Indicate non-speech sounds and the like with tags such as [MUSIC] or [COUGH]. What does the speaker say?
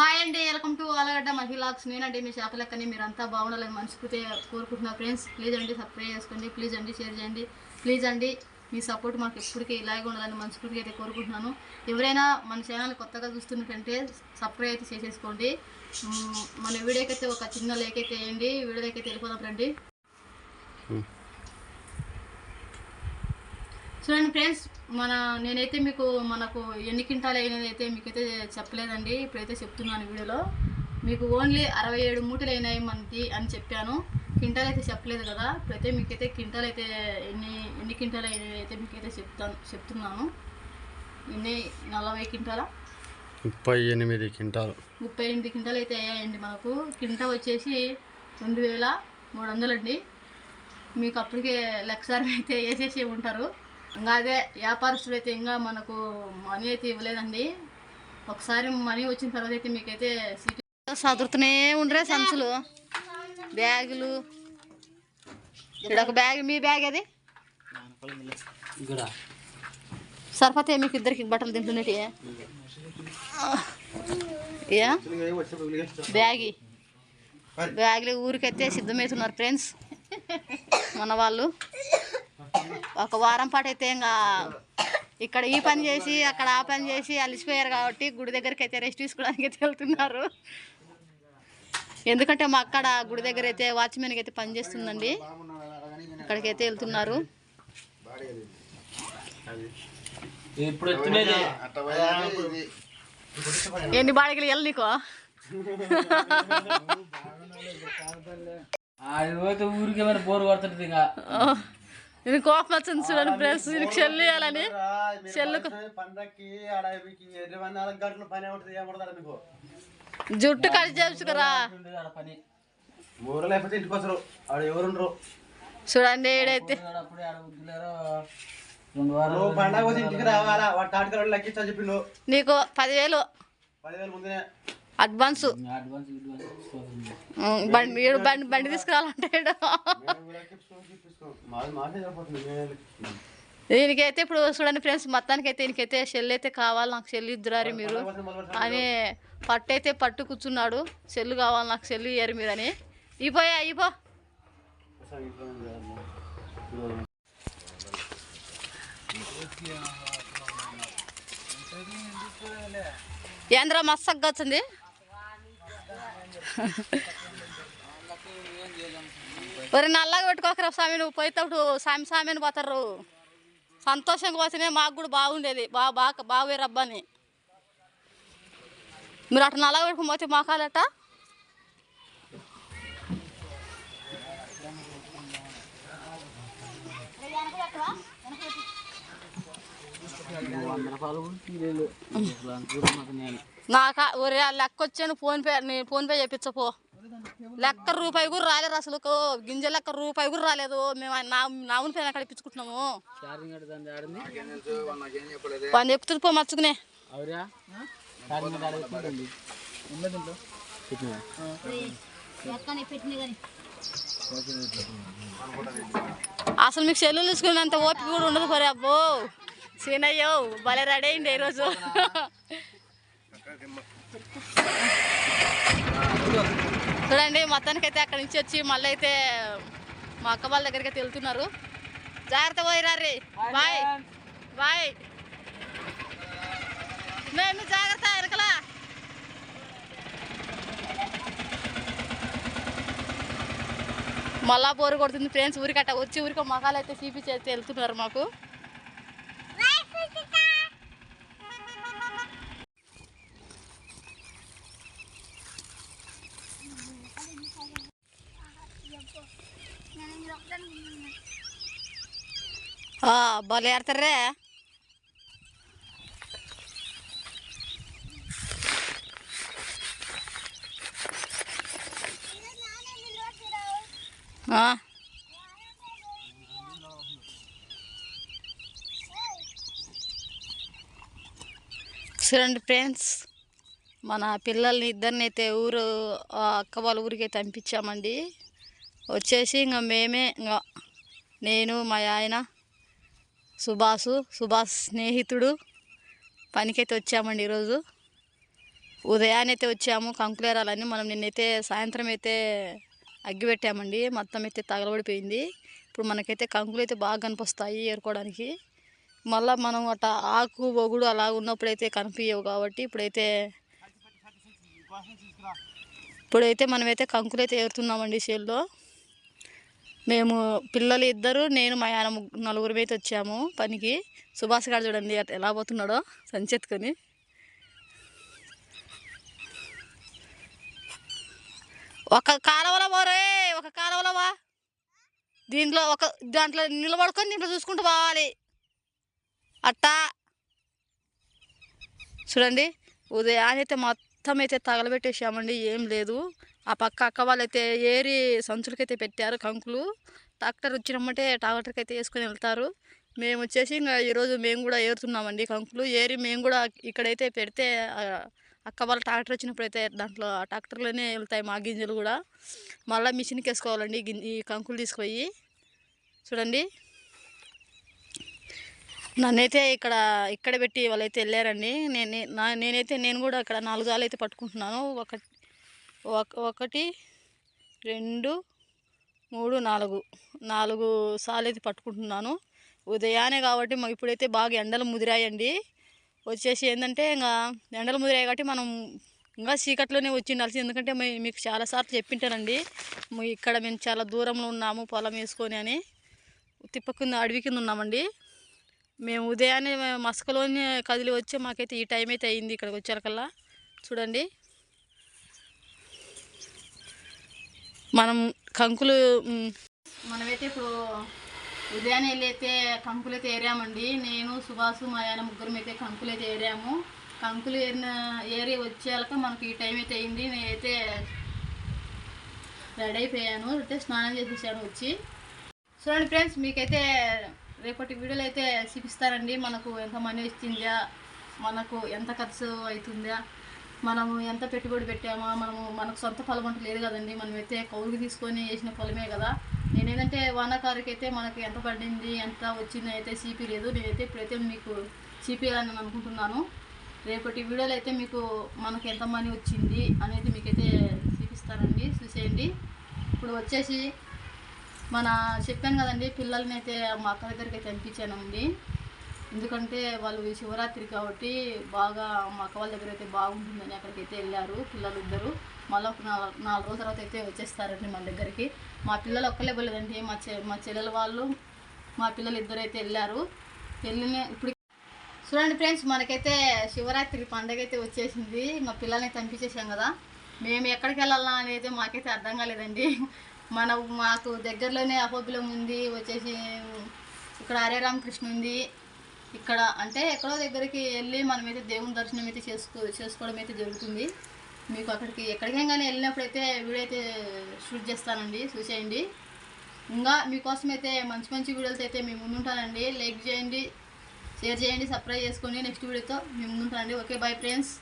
Hi అండి welcome to Allagadda మహిళాక్స్ నేనండి మీ shop లెక్కని మీరంతా బాగుండాలని మనస్ఫూర్తిగా కోరుకుంటున్నా. ఫ్రెండ్స్ ప్లీజ్ అండి సబ్స్క్రైబ్ చేసుకోండి. ప్లీజ్ అండి షేర్ చేయండి. ప్లీజ్ అండి మీ సపోర్ట్ మాకు ఎప్పటికీ ఇలాగే ఉండాలని మనస్ఫూర్తిగా అయితే కోరుకుంటున్నాను. ఎవరైనా మన ఛానల్ కొత్తగా చూస్తున్నట్టంటే సబ్స్క్రైబ్ అయితే చేసేసుకోండి. మన వీడియోకైతే అయితే ఒక చిన్న లేక్ అయితే వేయండి. వీడియోకి అయితే వెళ్ళిపోదాం రండి. చూడండి ఫ్రెండ్స్ మన నేనైతే మీకు మనకు ఎన్ని క్వింటాలు అయినది అయితే మీకైతే చెప్పలేదండి. ఇప్పుడైతే చెప్తున్నాను వీడియోలో. మీకు ఓన్లీ అరవై ఏడు మూటలు అయినాయి మనకి అని చెప్పాను. క్వింటాల్ అయితే చెప్పలేదు కదా. ఇప్పుడైతే మీకైతే క్వింటాల్ అయితే ఎన్ని ఎన్ని క్వింటాలు అయినాయి అయితే మీకైతే చెప్తాను చెప్తున్నాను. ఎన్ని నలభై క్వింటాలా? ముప్పై ఎనిమిది క్వింటాలు. ముప్పై ఎనిమిది క్వింటాలు అయితే అయ్యాయండి మనకు. క్వింటా వచ్చేసి రెండు వేల మూడు వందలండి. మీకు అప్పటికే లక్షారు అయితే వేసేసి ఉంటారు. ఇంకా అదే వ్యాపారస్తులు అయితే ఇంకా మనకు మనీ అయితే ఇవ్వలేదండి. ఒకసారి మనీ వచ్చిన తర్వాత అయితే మీకైతే సిటీ చదువుతూనే ఉండరే సంచులు. బ్యాగులు. ఇక్కడ ఒక బ్యాగ్ మీ బ్యాగ్ అది? సరిపోతే మీకు ఇద్దరికి బట్టలు తింటున్నట్టు? బ్యాగి. బ్యాగులు ఊరికైతే సిద్ధమవుతున్నారు ఫ్రెండ్స్. మన వాళ్ళు. ఒక వారం పాటు అయితే ఇంకా ఇక్కడ ఈ పని చేసి అక్కడ ఆ పని చేసి అలిసిపోయారు కాబట్టి గుడి దగ్గరికి అయితే రెస్ట్ తీసుకోవడానికి అయితే వెళ్తున్నారు. ఎందుకంటే మా అక్కడ గుడి దగ్గర అయితే వాచ్మెన్కి అయితే పని చేస్తుందండి. అక్కడికైతే వెళ్తున్నారు. ఇప్పుడు వచ్చినది ఎన్ని బాడిగలు వెళ్ళి నీకో ఊరికి ఏమైనా బోర్ కొడుతుంది ఇంకా. ఇది కోపం వచ్చింది చూడండి ఫ్రెండ్స్ దీనికి చెల్లు ఇవ్వాలని. చెల్లుకు జుట్టు కట్ చేసుకురా చూడండి చెప్పిండు. నీకు పదివేలు. పదివేలు ముందునే. అడ్వాన్స్. బండి బండి బండి తీసుకురావాలంటే. దీనికైతే ఇప్పుడు చూడండి ఫ్రెండ్స్ మొత్తానికి అయితే దీనికైతే సెల్ అయితే కావాలి నాకు సెల్ ఇద్దరారు మీరు. అని పట్టు అయితే పట్టు కూర్చున్నాడు సెల్ కావాలి నాకు సెల్ ఇయ్యారు మీరు అని ఇపోయా ఇపో. ఏంద్ర మస్తగా వచ్చింది. [LAUGHS] ఒరి నల్లగా పెట్టుకోకరా స్వామి నువ్వు పోయేటప్పుడు స్వామి స్వామి అని పోతారు. సంతోషంగా పోతేనే మాకు కూడా బాగుండేది. బాగా బాగా బాగా రబ్బని మీరు అట్లా నల్లగా పెట్టుకుని పోతే మాకాలట? కూడా తీరేలు [LAUGHS] నాకు ఒరే లెక్క వచ్చాను ఫోన్ పే నేను ఫోన్ పే చేపించపో లెక్క రూపాయి కూడా రాలేదు అసలు గింజ లెక్క రూపాయి కూడా రాలేదు. మేము నా నావుని పైన అక్కడ ఇప్పించుకుంటున్నాము? వాళ్ళు ఎక్కుతుంది పో మచ్చుకునే ఇంట్లో అసలు మీకు సెల్లు తీసుకున్నంత ఓపిక కూడా ఉండదు పరే అబ్బో. సీనయ్యో భలే రెడీ అయింది ఈరోజు. చూడండి మొత్తానికి అయితే అక్కడి నుంచి వచ్చి మళ్ళీ అయితే మా అక్క వాళ్ళ దగ్గరికి అయితే వెళ్తున్నారు. జాగ్రత్త పోయిరారి బాయ్ బాయ్ మేము జాగ్రత్త వెనకలా. మళ్ళా బోరు కొడుతుంది ఫ్రెండ్స్. ఊరికి అట్ట వచ్చి ఊరికి మగాలు అయితే చూపించి అయితే వెళ్తున్నారు మాకు ఆ, భలే ఆడతారే చూడండి ఫ్రెండ్స్ మన పిల్లల్ని ఇద్దరిని అయితే ఊరు అక్క వాళ్ళ ఊరికి అయితే పంపించామండి వచ్చేసి ఇంకా మేమే ఇంకా నేను మా ఆయన సుభాష్ సుభాష్ స్నేహితుడు. పనికైతే వచ్చామండి ఈరోజు. ఉదయాన్నైతే వచ్చాము కంకులేరాలని మనం నిన్నైతే సాయంత్రం అయితే అగ్గి పెట్టామండి మొత్తం అయితే తగలబడిపోయింది. ఇప్పుడు మనకైతే కంకులు అయితే బాగా కనిపిస్తాయి ఏరుకోవడానికి. మళ్ళీ మనం అట ఆకు ఒగుడు అలా ఉన్నప్పుడైతే కనిపించవు కాబట్టి ఇప్పుడైతే ఇప్పుడైతే మనమైతే కంకులు అయితే ఏరుతున్నామండి చేల్లో మేము పిల్లలు ఇద్దరు నేను మా ఆయన నలుగురు అయితే వచ్చాము పనికి. సుభాష్ గారు చూడండి ఎలా పోతున్నాడో సంచెత్తుకొని. ఒక కాలువలో పోరే ఒక కాలువలో వా దీంట్లో ఒక దాంట్లో నిలబడుకొని దీంట్లో చూసుకుంటూ పోవాలి. అట్టా. చూడండి ఉదయాన్నైతే మొత్తం అయితే తగలబెట్టేసామండి ఏం లేదు. ఆ పక్క అక్క వాళ్ళైతే ఏరి సంచులకైతే పెట్టారు కంకులు. ట్రాక్టర్ వచ్చినమ్మంటే ట్రాక్టర్కి అయితే వేసుకొని వెళ్తారు. మేము వచ్చేసి ఇంకా ఈరోజు మేము కూడా ఏరుతున్నామండి కంకులు. ఏరి మేము కూడా ఇక్కడైతే పెడితే అక్క వాళ్ళ ట్రాక్టర్ వచ్చినప్పుడు అయితే దాంట్లో ఆ ట్రాక్టర్లోనే వెళ్తాయి మా గింజలు కూడా. మళ్ళీ మిషన్కి వేసుకోవాలండి ఈ కంకులు తీసుకుపోయి. చూడండి. నన్నైతే ఇక్కడ ఇక్కడ పెట్టి వాళ్ళైతే వెళ్ళారండి. నేను నా నేనైతే నేను కూడా ఇక్కడ నాలుగు జాలు అయితే పట్టుకుంటున్నాను. ఒక- ఒకటి రెండు మూడు నాలుగు. నాలుగు సార్లు అయితే పట్టుకుంటున్నాను. ఉదయాన్నే కాబట్టి మాకు ఇప్పుడైతే బాగా ఎండలు ముదిరాయండి. వచ్చేసి ఏంటంటే ఇంకా ఎండలు ముదిరాయి కాబట్టి మనం ఇంకా చీకట్లోనే వచ్చి ఉండాల్సి ఎందుకంటే మీకు చాలాసార్లు చెప్పింటానండి ఇక్కడ మేము చాలా దూరంలో ఉన్నాము పొలం వేసుకొని అని. తిప్ప కింద అడవి కింద ఉన్నామండి. మేము ఉదయాన్నే మసకలోనే కదిలి వచ్చి మాకైతే ఈ టైం అయితే అయింది ఇక్కడికి వచ్చేకల్లా చూడండి. మనం కంకులు మనమైతే ఇప్పుడు ఉదయాన్నే వెళ్ళైతే కంకులు అయితే ఏరామండి నేను సుభాష్ మా ఆయన ముగ్గురం అయితే కంకులు అయితే ఏరాము కంకులు ఏరిన ఏరి వచ్చేయాక మనకి ఈ టైం అయితే అయింది. నేనైతే రెడీ అయిపోయాను. అయితే స్నానం చేసేసాను వచ్చి. చూడండి ఫ్రెండ్స్ మీకైతే రేపటి వీడియోలు అయితే చూపిస్తారండి మనకు ఎంత మనీ వచ్చిందా? మనకు ఎంత ఖర్చు అవుతుందా? మనము ఎంత పెట్టుబడి పెట్టామా మనము మనకు సొంత పొలం అంటూ లేదు కదండి. మనమైతే కౌలుకి తీసుకొని వేసిన పొలమే కదా. నేనేంటంటే వానాకారుకి అయితే మనకి ఎంత పడింది ఎంత వచ్చింది అయితే చీపీ లేదు. నేనైతే ఇప్పుడైతే మీకు చీపీయాలని అనుకుంటున్నాను. రేపటి వీడియోలో అయితే మీకు మనకి ఎంత మనీ వచ్చింది అనేది మీకైతే చూపిస్తానండి చూసేయండి. ఇప్పుడు వచ్చేసి మన చెప్పాను కదండి పిల్లల్ని అయితే మా అక్క దగ్గరికి అయితే అనిపించానండి ఎందుకంటే వాళ్ళు శివరాత్రి కాబట్టి బాగా మా అక్క వాళ్ళ దగ్గర అయితే బాగుంటుందని అక్కడికైతే వెళ్ళారు పిల్లలు ఇద్దరు మళ్ళీ ఒక నాలుగు నాలుగు రోజుల తర్వాత అయితే వచ్చేస్తారండి మన దగ్గరికి. మా పిల్లలు ఒక్కలే పోలేదండి మా చె మా చెల్లెల వాళ్ళు మా పిల్లలు ఇద్దరు అయితే వెళ్ళారు. వెళ్ళిన ఇప్పుడు చూడండి ఫ్రెండ్స్ మనకైతే శివరాత్రి పండగ అయితే వచ్చేసింది. మా పిల్లల్ని పంపించేసాం కదా. మేము ఎక్కడికి వెళ్ళాలా అనేది మాకైతే అర్థం కాలేదండి. మన మాకు దగ్గరలోనే అపోబిలం ఉంది వచ్చేసి ఇక్కడ హరే రామకృష్ణ ఉంది. ఇక్కడ అంటే ఎక్కడో దగ్గరికి వెళ్ళి మనమైతే దేవుని దర్శనం అయితే చేసుకో చేసుకోవడం అయితే జరుగుతుంది. మీకు అక్కడికి ఎక్కడికైనా కానీ వెళ్ళినప్పుడైతే వీడియో అయితే షూట్ చేస్తానండి చూసేయండి. ఇంకా మీకోసం అయితే మంచి మంచి వీడియోస్ అయితే మేము ముందుంటానండి. లైక్ చేయండి షేర్ చేయండి సబ్స్క్రైబ్ చేసుకోండి నెక్స్ట్ వీడియోతో మేము ముందుంటానండి. Okay bye friends.